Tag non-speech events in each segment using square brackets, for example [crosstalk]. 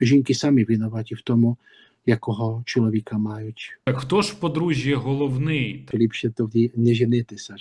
жінки самі винуваті в тому, якого чоловіка мають. Так хто ж в подружжі головний? Ліпше тоді не женитися.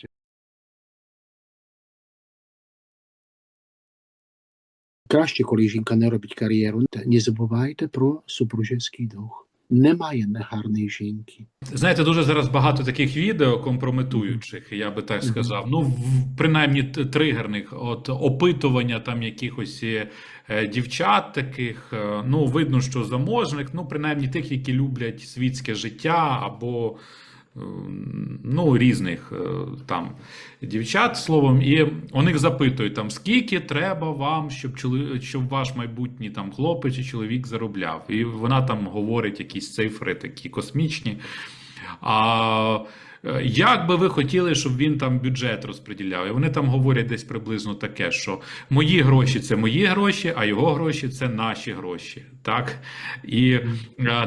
Краще, коли жінка не робить кар'єру, не забувайте про супружеський дух. Немає негарної жінки. Знаєте, дуже зараз багато таких відео компрометуючих, я би так сказав. Ну, принаймні тригерних, от опитування там якихось е, дівчат таких. е, Ну, видно, що заможних, ну, принаймні тих, які люблять світське життя або ну, різних е, там дівчат словом, і у них запитують там, скільки треба вам, щоб чоловік, щоб ваш майбутній там хлопець чи чоловік заробляв. І вона там говорить якісь цифри такі космічні. А е, як би ви хотіли, щоб він там бюджет розподіляв? І вони там говорять десь приблизно таке, що мої гроші це мої гроші, а його гроші це наші гроші. Так? І е,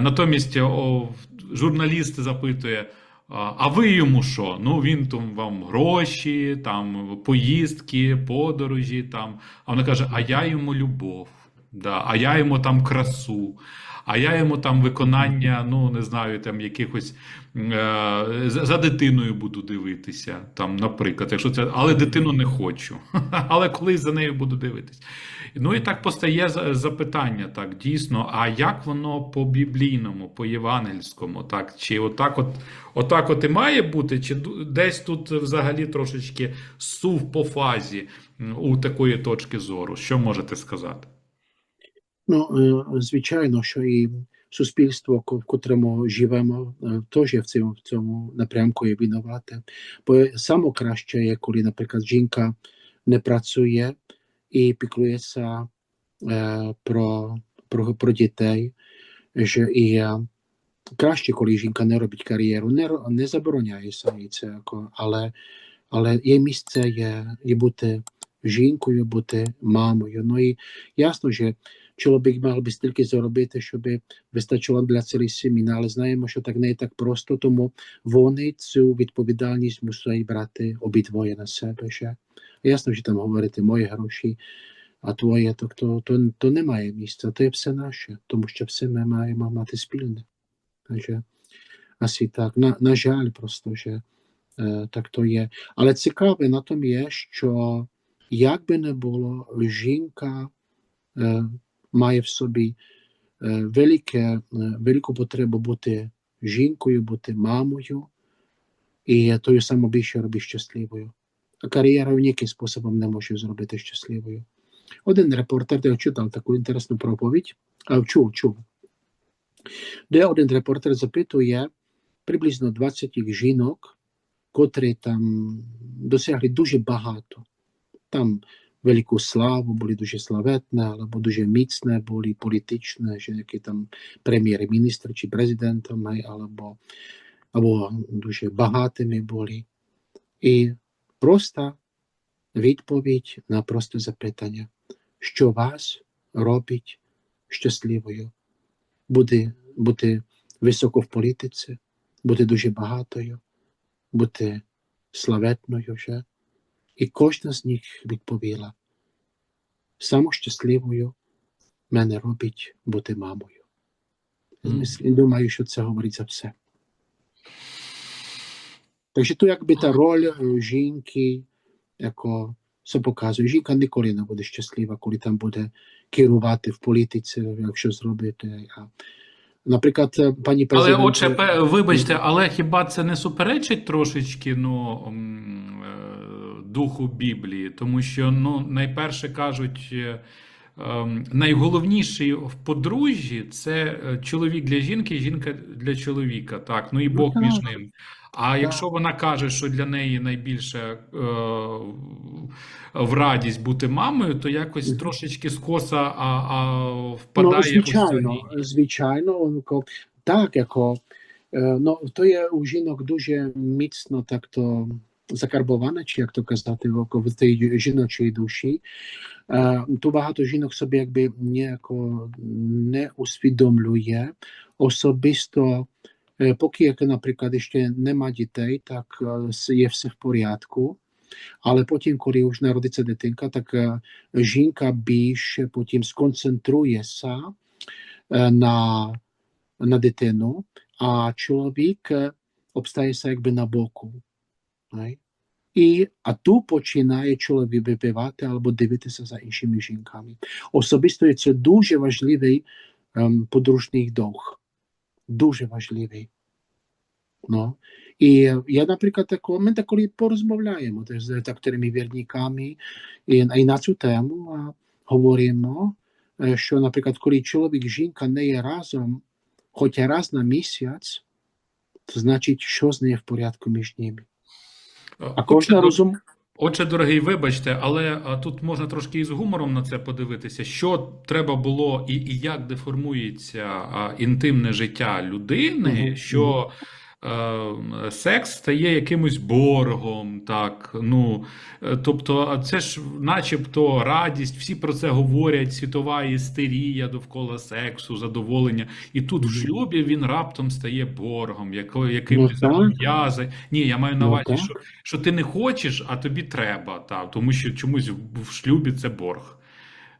натомість о, журналіст запитує. А ви йому що? Ну він там вам гроші, там поїздки, подорожі. Там. А вона каже: А я йому любов, да, а я йому там красу, а я йому там виконання, ну не знаю, там якихось е, за дитиною буду дивитися, там, наприклад, якщо це, але дитину не хочу. [laughs] Але колись за нею буду дивитись. Ну і так постає запитання, так, дійсно, а як воно по біблійному, по євангельському, так? Чи отак от, отак от і має бути, чи десь тут взагалі трошечки сув по фазі у такої точки зору? Що можете сказати? Ну, е, звичайно, що і суспільство, в котрому живемо, е, теж в цьому, в цьому напрямку є винувате. Бо саме краще є, коли, наприклад, жінка не працює і піклується е, про, про, про дітей. Що і краще, коли жінка не робить кар'єру, не, не забороняється їй це, але, але є місце є, є бути жінкою, бути мамою. Ну і ясно, що чоловік мав би стільки заробити, щоб вистачило для цілої сім'ї, але знаємо, що так не є так просто, тому вони цю відповідальність мусять брати обидвоє на себе. Ще. Ясно, що там говорити мої гроші, а твоє, то, то, то, то немає місця, то є все наше, тому що все ми маємо мати спільне. Takže asi так. На, на жаль, просто, що е, так то є. Але цікаве на тому є, що як би не було, жінка е, має в собі е, велике, е, велику потребу бути жінкою, бути мамою, і тою саме більше робить щасливою. А кар'єра ніяким способом не може зробити щасливою. Один репортер, де я читав таку інтересну проповідь, а чув, чув, де один репортер запитує приблизно 20 жінок, котрі там досягли дуже багато. Там велику славу, були дуже славетні, або дуже міцні, були політичні, що які там прем'єр-міністр чи президентами, або, або дуже багатими були. І просто відповідь на просте запитання, що вас робить щасливою, бути, бути високо в політиці, бути дуже багатою, бути славетною вже. І кожна з них відповіла: саму щасливою мене робить бути мамою. Мислю, Думаю, що це говорить за все. Takže tu якби та роль жінки, яко це показує. Жінка ніколи не буде щаслива, коли там буде керувати в політиці, якщо зробити. А, наприклад, пані пані Але, отже, вибачте, але хіба це не суперечить трошечки ну, е, духу Біблії? Тому що, ну, найперше кажуть, е, найголовніший в подружжі це е, чоловік для жінки, жінка для чоловіка. Так, ну і Ну, Бог між ним. А якщо вона каже, що для неї найбільше е, в радість бути мамою, то якось трошечки скоса а, а Ну, впадає ось звичайно, звичайно, так, яко, е, ну, то є у жінок дуже міцно так то закарбоване, чи як то казати, око, в тій жіночій душі. Е, То багато жінок собі якби ніяко не усвідомлює. Особисто, е, поки, як, наприклад, ще нема дітей, так е, с- є все в порядку. Але потім, коли вже народиться дитинка, так е, жінка більше потім сконцентрується е, на, на дитину, а чоловік е, обстається якби на боку. Right? І, а ту починає чоловік випивати або дивитися за іншими жінками. Особисто це дуже важливий ем, подружній дух. Дуже важливий. No. І я, наприклад, тако, ми деколи порозмовляємо теж з редакторами вірниками і, і на цю тему а, говоримо, е, що, наприклад, коли чоловік і жінка не є разом, хоч раз на місяць, то значить, що з нею в порядку між ними. А кожна розум... Отже, дорогий, вибачте, але тут можна трошки із гумором на це подивитися, що треба було і, і як деформується інтимне життя людини, що е, секс стає якимось боргом, так, ну, е, тобто, це ж начебто радість, всі про це говорять, світова істерія довкола сексу, задоволення, і тут в шлюбі він раптом стає боргом, якимось так. зобов'язань. Ні, я маю на Ну, увазі, так. що що ти не хочеш, а тобі треба, та, тому що чомусь в, шлюбі це борг.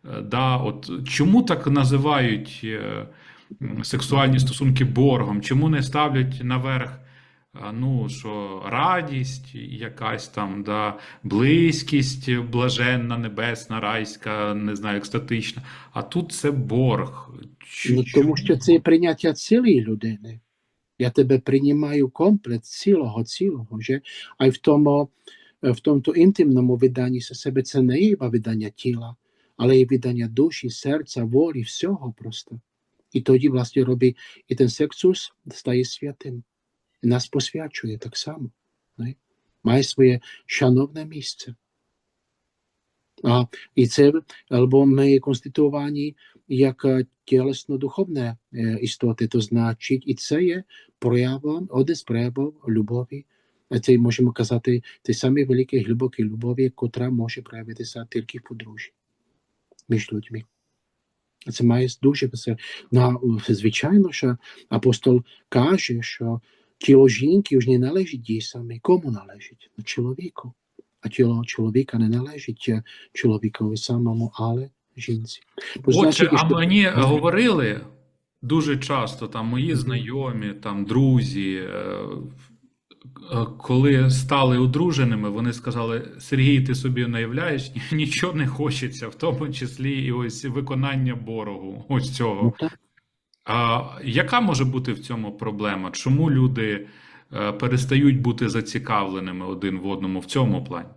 Е, Да, от, чому так називають е, сексуальні стосунки боргом? Чому не ставлять наверх, ну, що радість якась там, да, близькість блаженна, небесна, райська, не знаю, екстатична, а тут це борг. Ч- Ну, тому що це прийняття цілої людини. Я тебе приймаю комплект цілого, цілого. Же? А й в тому, е, в тому інтимному виданні себе це не є видання тіла, але і видання душі, серця, волі, всього просто. І тоді, власне, робить і ten сексус стає святим. І нас посвячує так само. Не? Має своє шановне місце. А, і це, або ми конституовані як е, тілесно-духовне е, істоти, то значить, і це є проявом, один з проявів любові. Це можемо казати, той самий великий глибокий любові, котра може проявитися тільки в подружжі між людьми. Це має дуже веселе. Ну, звичайно, що апостол каже, що тіло жінки вже не належить їй самій. Кому належить? Чоловіку. А тіло чоловіка не належить е, чоловікові самому, але жінці. Отже, а що- мені говорили дуже часто там мої знайомі, там друзі, е, е, коли стали одруженими, вони сказали: Сергій, ти собі уявляєш, нічого не хочеться, в тому числі і ось виконання боргу. Ось Ну, цього. А яка може бути в цьому проблема? Чому люди е, перестають бути зацікавленими один в одному в цьому плані?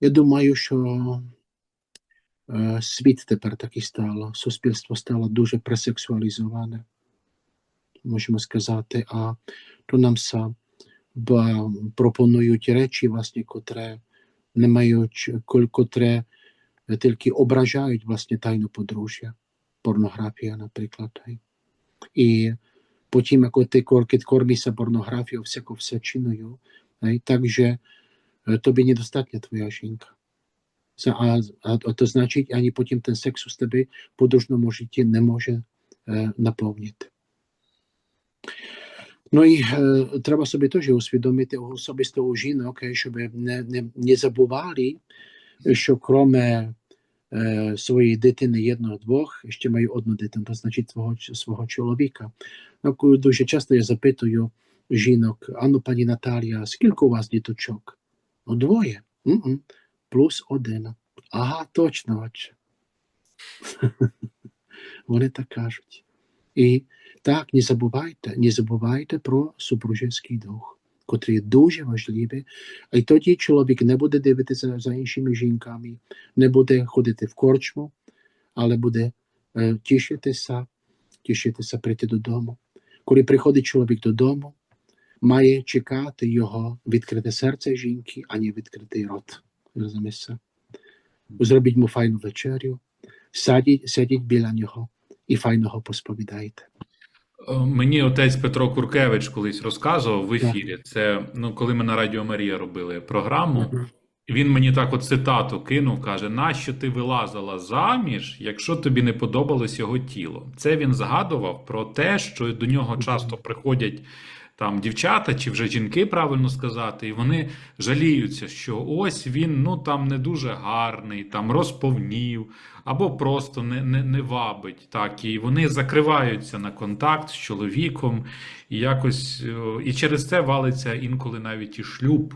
Я думаю, що е, світ тепер такий стало, суспільство стало дуже пресексуалізоване, можемо сказати, а то нам са ба, пропонують речі, власне, котре не мають, котре е, тільки ображають власне тайну подружжя, порнографія, наприклад. І потім, як ти кор- кормишся порнографією, всяко всячиною, так же е, тобі недостатня твоя жінка. А, а, а то значить, ані потім ten у тебе в подружному житті не може е, наповнити. Ну і е, треба собі теж усвідомити особисто у жінок, щоб не, не, не забували, що кроме е, своєї дитини одного-двох, ще маю одну дитину, то значить свого, свого чоловіка. Ну, дуже часто я запитую жінок, ану, пані Наталія, скільки у вас діточок? Ну, двоє. М-м. Плюс один. Ага, точно. Вони так кажуть. І так, не забувайте, не забувайте про супружеський дух, котрий дуже важливий. А тоді чоловік не буде дивитися за іншими жінками, не буде ходити в корчму, але буде е, тішитися, тішитися прийти додому. Коли приходить чоловік додому, має чекати його відкрите серце жінки, а не відкритий рот. Розумієте? Зробіть йому файну вечерю, сядіть, біля нього і файного посповідайте. Е, Мені отець Петро Куркевич колись розказував в ефірі. Це ну, коли ми на Радіо Марія робили програму. Він мені так от цитату кинув, каже: нащо ти вилазила заміж, якщо тобі не подобалось його тіло? Це він згадував про те, що до нього часто приходять там дівчата чи вже жінки, правильно сказати, і вони жаліються, що ось він ну там не дуже гарний, там розповнів, або просто не, не, не вабить. Так, і вони закриваються на контакт з чоловіком, і якось е, і через це валиться інколи навіть і шлюб.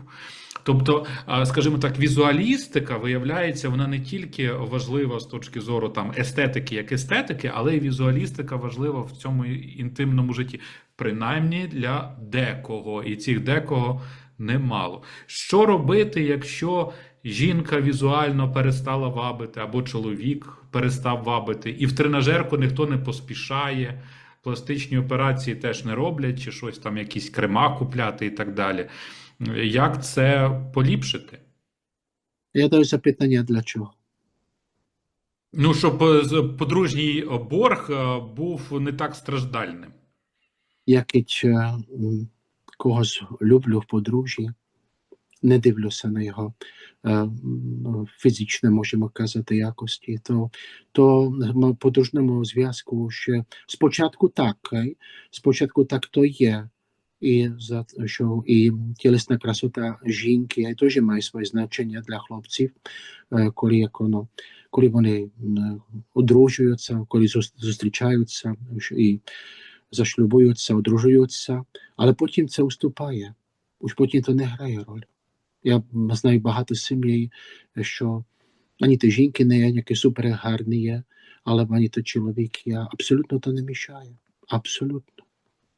Тобто, скажімо так, візуалістика виявляється, вона не тільки важлива з точки зору там естетики як естетики, але й візуалістика важлива в цьому інтимному житті, принаймні для декого, і цих декого немало. Що робити, якщо жінка візуально перестала вабити, або чоловік перестав вабити, і в тренажерку ніхто не поспішає, пластичні операції теж не роблять, чи щось там, якісь крема купляти і так далі. Як це поліпшити? Я даю запитання для чого. Ну, щоб е, подружній борг е, був не так страждальним. Як і чи, когось люблю в подружжі, не дивлюся на його е, фізичне, можемо казати, якості, то, то подружному зв'язку ще спочатку так, спочатку так то є. І за що і тілесна красота жінки е, теж має своє значення для хлопців, е, коли як воно, коли вони м, одружуються, коли зус- зустрічаються і зашлюбуються, одружуються, але потім це уступає. Уж потім то не грає роль. Я знаю багато сімей, що ані ті жінки не є, які супер гарні є, але ані то чоловік є. Абсолютно то не мішає. Абсолютно.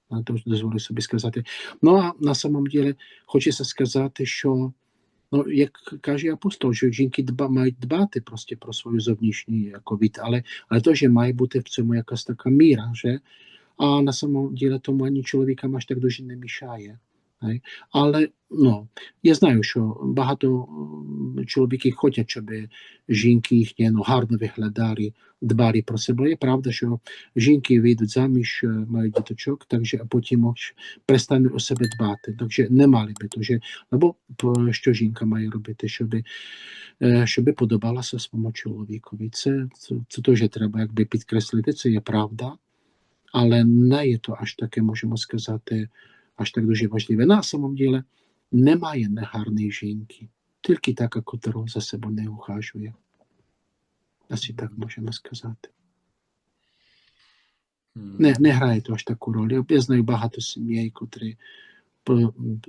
А то дозволю собі сказати. Ну а на самом деле хочеться сказати, що ну, як каже апостол, що жінки дба, мають дбати просто про свою зовнішній як вид, але, але теж має бути в цьому якась така міра, že? a na samom díle tomu ani чоловікам аж так дуже не мішає. Але ну, я знаю, що багато чоловіків хочуть, щоб жінки їхні ну, гарно виглядали, дбали про себе. Є правда, що жінки вийдуть заміж, е, мають діточок, а потім перестануть у себе дбати. Takže не мали би дуже. Або що жінка має робити, щоб, е, щоб подобалася своєму чоловікові. Це, це, це теж треба якби підкреслити, це є правда. Але не є то аж таке, можемо сказати, аж так дуже важливе. На самом діле немає негарної жінки, тільки така, котра за себе не ухажує. Ось і так можемо сказати. Не, не грає то аж таку роль. Я- знаю багато сімей, котрі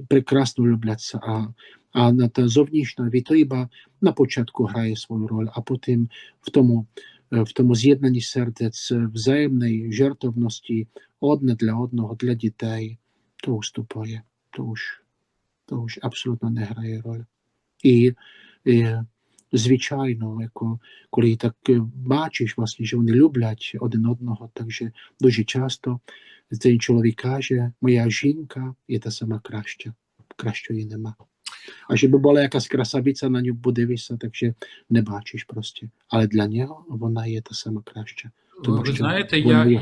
прекрасно любляться, а, а на та зовнішня від на початку грає свою роль, а потім в тому, в тому з'єднанні сердець, взаємної жертовності одне для одного, для дітей, то уступає, то ж, то ж абсолютно не грає роль. І, і звичайно, коли так е, бачиш, власне, що вони люблять один одного, так же дуже часто цей чоловік каже, моя жінка є та сама краща, кращої нема. А щоб була якась красавиця, на нього подивишся, так не бачиш просто. Але для нього вона є та сама краща. Тому Ви що знаєте, я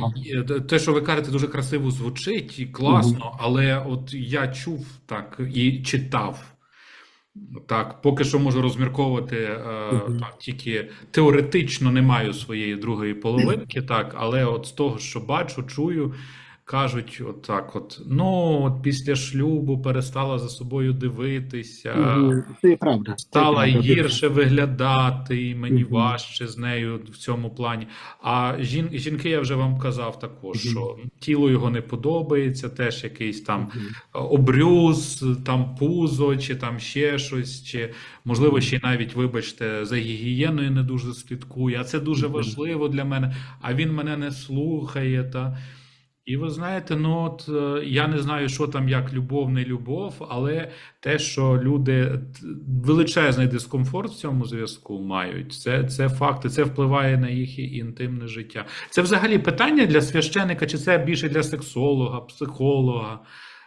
те, що ви кажете, дуже красиво звучить і класно, але от я чув так і читав. Так, поки що можу розмірковувати е, так, тільки теоретично не маю своєї другої половинки, [laughs] так, але от з того, що бачу, чую, кажуть, от так: от, ну, от після шлюбу перестала за собою дивитися. Це правда. це Стала правда. гірше виглядати, і мені Мгм. важче з нею в цьому плані. А жін, жінки, я вже вам казав також, Мгм. що тіло його не подобається, теж якийсь там Мгм. обрюз, там пузо, чи там ще щось, чи можливо ще навіть, вибачте, за гігієною не дуже слідкує. А це дуже важливо для мене. А він мене не слухає. Та... І ви знаєте, ну от е, я не знаю, що там як любов, не любов, але те, що люди величезний дискомфорт в цьому зв'язку мають, це, це факти, це впливає на їх інтимне життя. Це взагалі питання для священика, чи це більше для сексолога, психолога?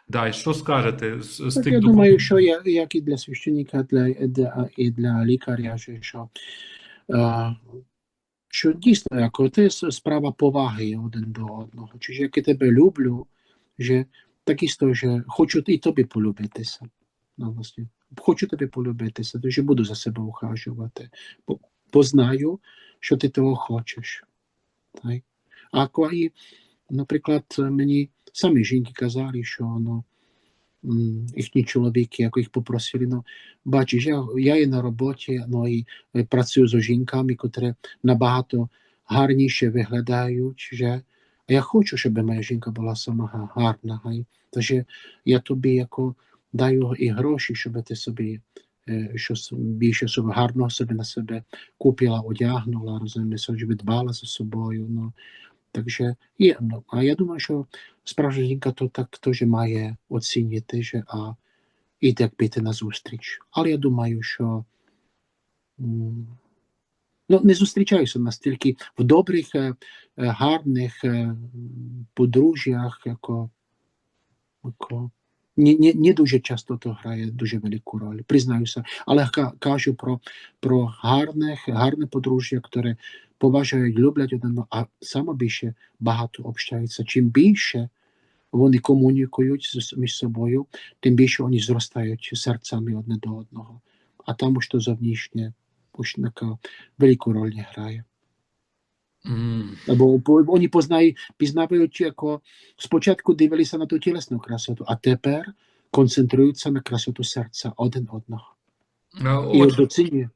Да, що скажете з, з Так, тих я духов- думаю, що я, як і для священника, для, для, і для лікаря, що, е, що дійсно, як це справа поваги один до одного. Чи як я тебе люблю, що так істо, що хочу і тобі полюбитися. Ну, власне, хочу тобі полюбитися, що буду за себе ухажувати, бо, бо знаю, що ти того хочеш. Так? А коли, наприклад, мені самі жінки казали, що ну, їхні чоловіки, як їх попросили, ну, бачиш, я, я є на роботі, ну і е, працюю з жінками, котрі набагато гарніше виглядають, же, а я хочу, щоб моя жінка була сама гарна. Гай. Тож я тобі яко даю і гроші, щоб ти собі е, щось більше собі гарного собі на себе купила, одягнула, розумієш, дбала за собою. Ну. Takže je, no, a já думаю, що справжня жінка то так теж має оцінити, a йти як піти на зустріч. Але я думаю, що ну, не зустрічаюся настільки в добрих, гарних подружжях, яко, яко не, не, не дуже часто то грає дуже велику роль, признаюся. Але ка- кажу про, про гарних, гарне подружжя, яке поважають, люблять один, одного, а саме більше багато общаються. Чим більше вони комунікують з- між собою, тим більше вони зростають серцями одне до одного. А там що зовнішнє уж така велику роль не грає. М, Бо бо вони познають, пізнають, яко спочатку дивилися на ту тілесну красоту, а тепер концентруються на красоту серця один одного. а, І Отже, доцінює. Мгм.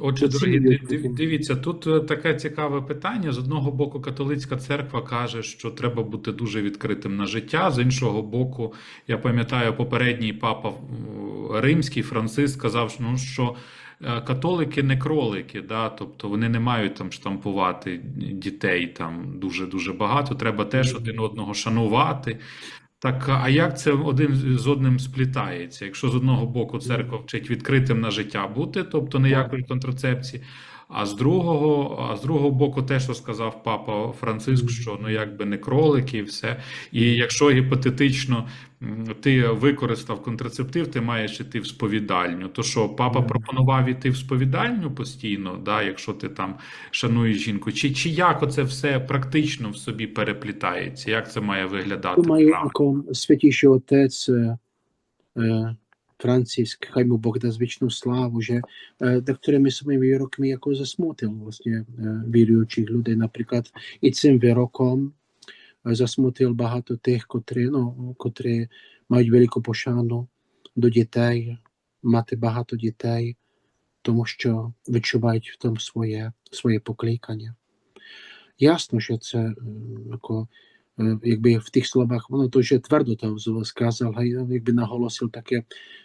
Отже, дорогі, дивіться, тут е, таке цікаве питання. З одного боку, католицька церква каже, що треба бути дуже відкритим на життя. З іншого боку, я пам'ятаю, попередній папа римський Франциск сказав, що, ну, що е, католики не кролики, да? тобто вони не мають там штампувати дітей там дуже дуже багато. Треба теж один одного шанувати. Так, а як це один з одним сплітається? Якщо з одного боку церква вчить відкритим на життя бути, тобто ніякої контрацепції, а з другого, а з другого боку, те, що сказав папа Франциск, що ну якби не кролики, і все. І якщо гіпотетично ти використав контрацептив, ти маєш іти в сповідальню. То що папа пропонував іти в сповідальню постійно, да, якщо ти там шануєш жінку, чи, чи як оце все практично в собі переплітається? Як це має виглядати? Думаю, святіший отець е, е, Франциск, хай му Бог дасть вічну славу, že е, декотрими своїми вироками яко засмутив власне е, віруючих людей. Наприклад, і цим вироком е, засмутив багато тих, котрі, ну, котрі мають велику пошану до дітей, мати багато дітей, тому що відчувають в тому своє, своє покликання. Ясно, що це е, jako, е, якби в тих словах, воно дуже твердо то сказав, а я якби наголосив таке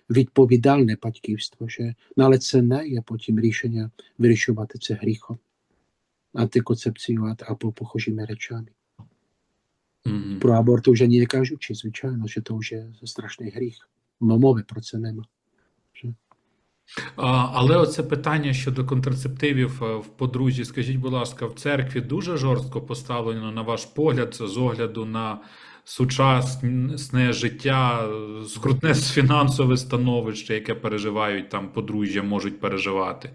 відповідальне батьківство, що, ну, але це не є потім рішення вирішувати це гріхом, антиконцепцію а- або похожими речами. Мгм. Про аборт вже не кажучи, звичайно, що це вже страшний гріх. Мо- Мови про це нема. А, Але оце питання щодо контрацептивів е, в подружжі, скажіть, будь ласка, в церкві дуже жорстко поставлено на ваш погляд з огляду на сучасне життя, скрутне [laughs] фінансове становище, яке переживають там подружжя, можуть переживати.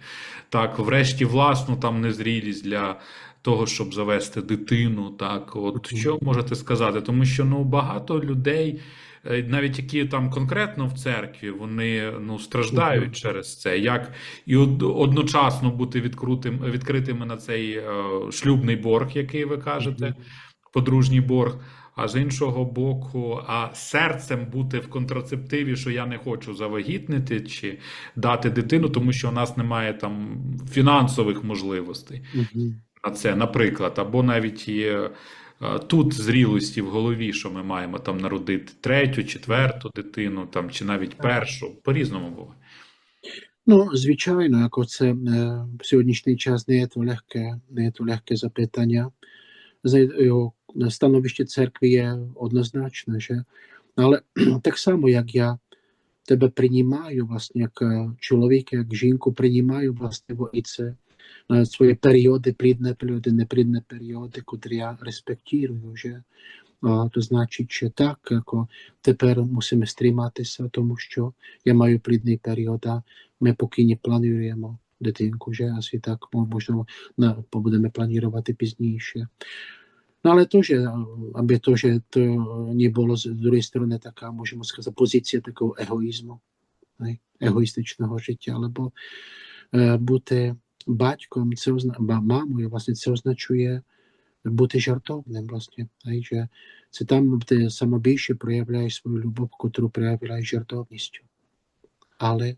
Так, врешті, власну там незрілість для того, щоб завести дитину. Так, от що можете сказати? Тому що ну багато людей. Е, Навіть які там конкретно в церкві, вони ну страждають через це. Як і одночасно бути відкрутим, відкритими на цей е, шлюбний борг, який ви кажете, подружній борг. А з іншого боку, а серцем бути в контрацептиві, що я не хочу завагітнити чи дати дитину, тому що у нас немає там фінансових можливостей Мгм. на це, наприклад, або навіть є тут зрілості в голові, що ми маємо там народити третю, четверту дитину, там чи навіть першу, по-різному буває. Ну, звичайно, як це е, в сьогоднішній час не є то легке, не є то легке запитання. За його становище церкви є однозначне, що, але [clears throat] так само, як я тебе приймаю, власне, як е, чоловіка, як жінку приймаю, власне, бо і це е, свої періоди, плідні періоди, неплідні періоди, котрі я респектую вже. А, то значить, що так, як тепер мусимо стриматися, тому що я маю плідний період, а ми поки не плануємо дитинку, вже, а так можливо на, будемо планувати пізніше. No ale to, že aby to, že to nebylo z druhé strany taká, můžeme сказати, позиція такого егоїзму, не? егоїстичного життя, або е, бути батьком, це озна... мамою, власне, це означає бути жартовним, власне. Що це там ти саме проявляєш свою любов, котру проявляєш жартовністю. Але,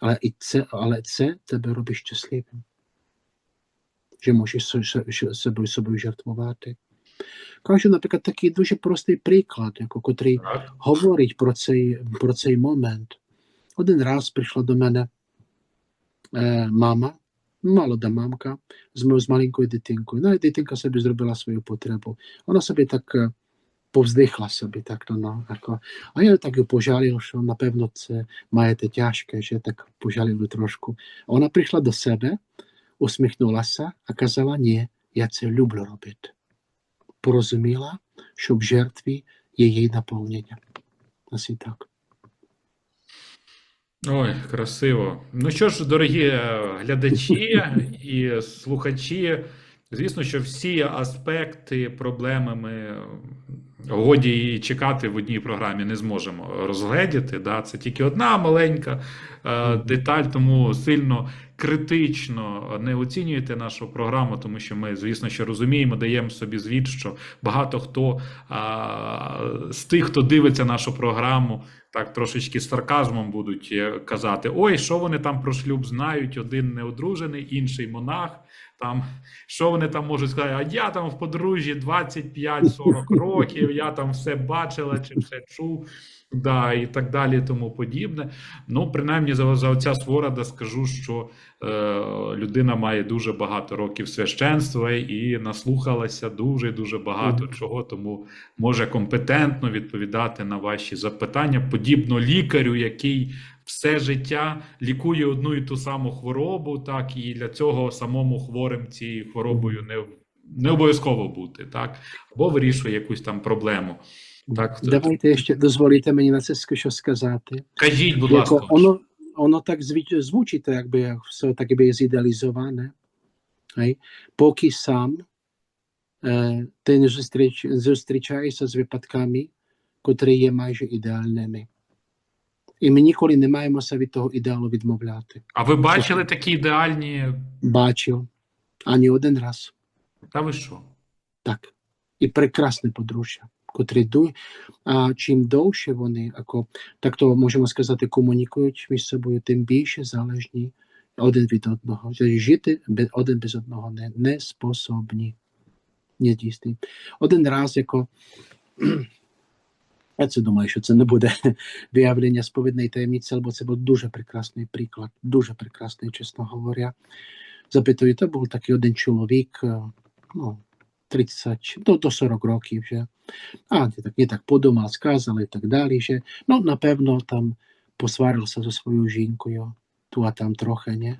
але, і це, але це тебе робить щасливим. Що можеш собою собою жартувати. Кажу, наприклад, такий дуже простий приклад, як- котрий Так. говорить про цей, про цей момент. Один раз прийшла до мене е, мама, молода мамка, з, мо- з маленькою дитинкою. Ну, і дитинка собі зробила свою потребу. Вона собі так е, повздихла собі, так ну, тако. А я так і пожалів, що напевно це маєте тяжке, що так пожалів трошку. Вона прийшла до себе, усміхнулася, а казала, ні, я це люблю робити. Порозуміла, що в жертві є її наповнення. Ось і так. Ой, красиво. Ну що ж, дорогі е, глядачі [laughs] і слухачі, звісно, що всі аспекти, проблеми ми годі і чекати в одній програмі не зможемо розгледіти. Да? Це тільки одна маленька е, деталь, тому сильно критично не оцінюйте нашу програму, тому що ми, звісно, що розуміємо, даємо собі звіт, що багато хто а, з тих, хто дивиться нашу програму, так трошечки з сарказмом будуть е, казати: ой, що вони там про шлюб знають, один неодружений, інший монах. Там що вони там можуть сказати? А я там в подружжі 25-40 років, я там все бачила чи все чув, да, і так далі, і тому подібне. Ну, принаймні, за, за оця сворода скажу, що е, людина має дуже багато років священства і наслухалася дуже дуже багато чого, тому може компетентно відповідати на ваші запитання, подібно лікарю, який все життя лікує одну і ту саму хворобу, так і для цього самому хворим цією хворобою не, не обов'язково бути, так, або вирішує якусь там проблему. Так, Давайте ще дозволите мені на це щось сказати. Кажіть, будь ласка. воно, воно так звучить, якби все так якби зідеалізоване. Поки сам е, ти не зустріч, зустрічаєшся з випадками, котрі є майже ідеальними. І ми ніколи не маємося від того ідеалу відмовляти. А ви бачили такі ідеальні. Бачив ані один раз. Та ви що? Так. І прекрасне подружжя, котрі йдуть, а чим довше вони, ако, так то можемо сказати, комунікують між собою, тим більше залежні один від одного. Жити один без одного не, не способні. Не дійсні. Один раз, яко я це думаю, що це не буде [laughs] виявлення сповідної таємниці, бо це був дуже прекрасний приклад, дуже прекрасний, чесно говоря. Запитую, то був такий один чоловік, е, ну, 30, до, до 40 років вже. А, я так, так подумав, сказали і так далі. Ще. Ну, напевно, там посварився зі своєю жінкою, ту а там трохи, не.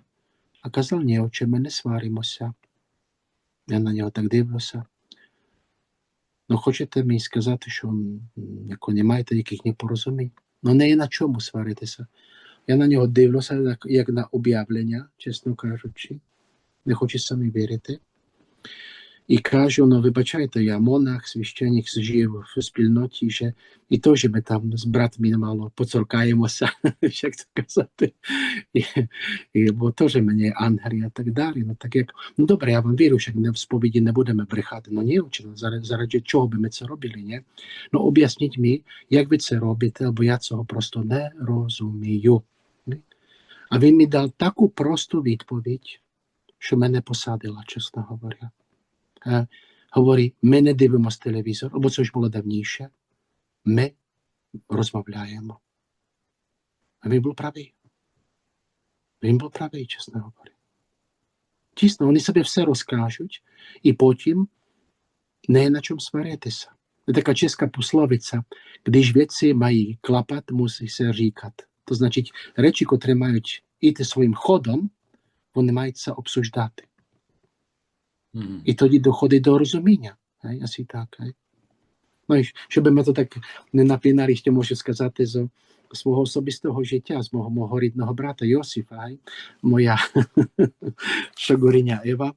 А казав, ні, отче, ми не сваримося. Я на нього так дивлюся. Ну, хочете мені сказати, що яко, не маєте яких непорозумінь? Ну, не є на чому сваритися. Я на нього дивлюся, як на об'явлення, чесно кажучи. Не хочу самі вірити. І кажу, ну вибачайте, я монах, священник, жив в спільноті, ще, і теж ми там з братами мало поцоркаємося, як це казати. І, і, бо теж мені ангели і так далі. Ну, так як, ну добре, я вам вірю, що не в сповіді не будемо брехати. Ну ні, чи, заради, заради чого би ми це робили, ні? Ну об'ясніть мені, як ви це робите, бо я цього просто не розумію. А він мені дав таку просту відповідь, що мене посадила, чесно говоря. Е, говорить, ми не дивимося телевізор, бо це ж було давніше. Ми розмовляємо. А він був правий. Він був правий, чесно говоря. Дійсно, вони собі все розкажуть, і потім не є на чому сваритися. Є така чеська пословиця, když věci mají klapat, musí se říkat. То значить, речі, котрі мають іти своїм ходом, вони мають це обсуждати. І тоді доходить до розуміння. Асі так. Ну, і щоб ми то так не на пленарі ще можу сказати з свого особистого життя, з мого, мого рідного брата Йосифа, моя [laughs] шагоріня Ева.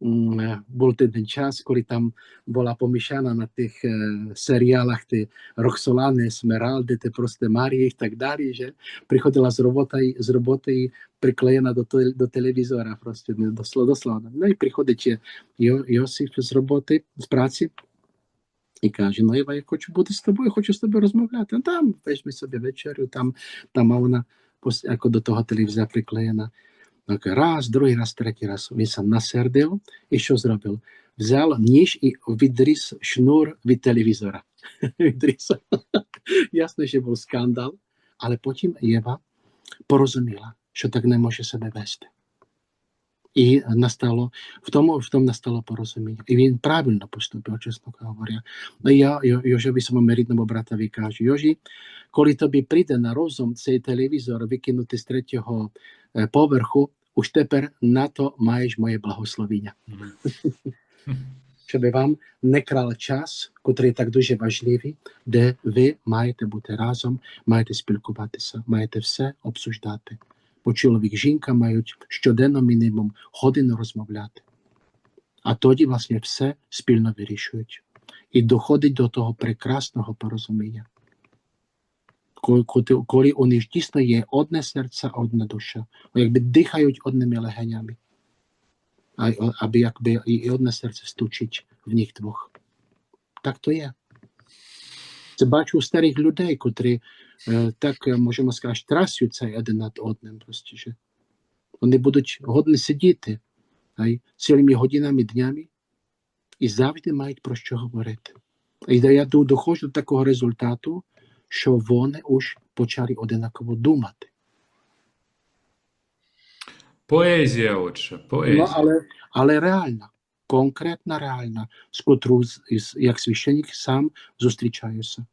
Був один час, коли там була помішана на тих е, серіалах ти Роксолани, Есмералди, ти просто Марії і так далі. Приходила з роботи, і приклеєна до, теле- до телевізора, просто не досло- дословно. Ну і приходить Йо- Йо- Йосиф з роботи, з праці, і каже: Ну, Іва, я хочу бути з тобою, хочу з тобою розмовляти. Ну, Там візьми собі вечерю, там, а вона пос- як до того телевізора приклеєна. Так, раз, другий раз, третій раз він сам насердив і що зробив? Взяв ніж і відріз шнур від телевізора. відріз. Ясно, що був скандал, але потім Єва порозуміла, що так не може себе вести. І настало в тому, в тому настало порозуміння. І він правильно поступив, чесно говоря. Ну, я Йо- Йожеві своєму рідному братові кажу: Йожі, коли тобі прийде на розум цей телевізор викинути з третього е, поверху, уж тепер на то маєш моє благословіння. Щоб вам не крав час, котрий так дуже важливий, де ви маєте бути разом, маєте спілкуватися, маєте все обсуждати. Бо чоловік, жінка мають щоденно мінімум годину розмовляти. А тоді, власне, все спільно вирішують. І доходить до того прекрасного порозуміння. Коли, коли, у них дійсно є одне серце, одна душа, якби дихають одними легенями, аби якби і, одне серце стучить в них двох. Так то є. Це бачу у старих людей, котрі е, так, е, можемо сказати, трасюються один над одним. Просто, що вони будуть годні сидіти цілими годинами, днями і завжди мають про що говорити. І я доходжу до такого результату, що вони уж почали одинаково думати. Поезія, отже, поезія. Ну, але, але реальна, конкретна реальна, з котру як священник сам зустрічаюся.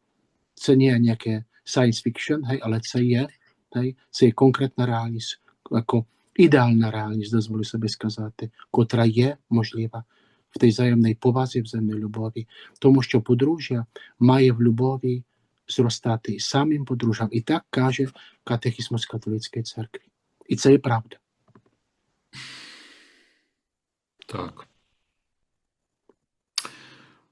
Це не ніяке science fiction, гей, але це є, гей, це є конкретна реальність, як ідеальна реальність, дозволю собі сказати, котра є можлива в тій взаємній повазі, взаємній любові. Тому що подружжя має в любові зростати і самим подружжям. І так каже катехізмус католицької церкви. І це є правда. Так.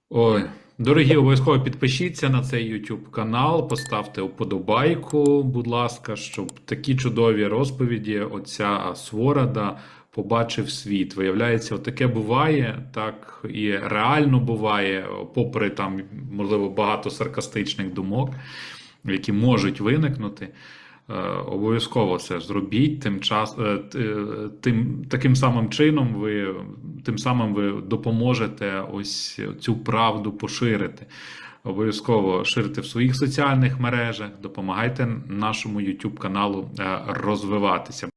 Ой, дорогі, обов'язково підпишіться на цей YouTube канал, поставте вподобайку, будь ласка, щоб такі чудові розповіді отця Сворода побачив світ. Виявляється, таке буває, так і реально буває, попри там, можливо, багато саркастичних думок, які можуть виникнути. Е, Обов'язково це зробіть. Тим час, е, е, тим таким самим чином ви тим самим ви допоможете ось цю правду поширити. Обов'язково ширите в своїх соціальних мережах, допомагайте нашому YouTube каналу розвиватися.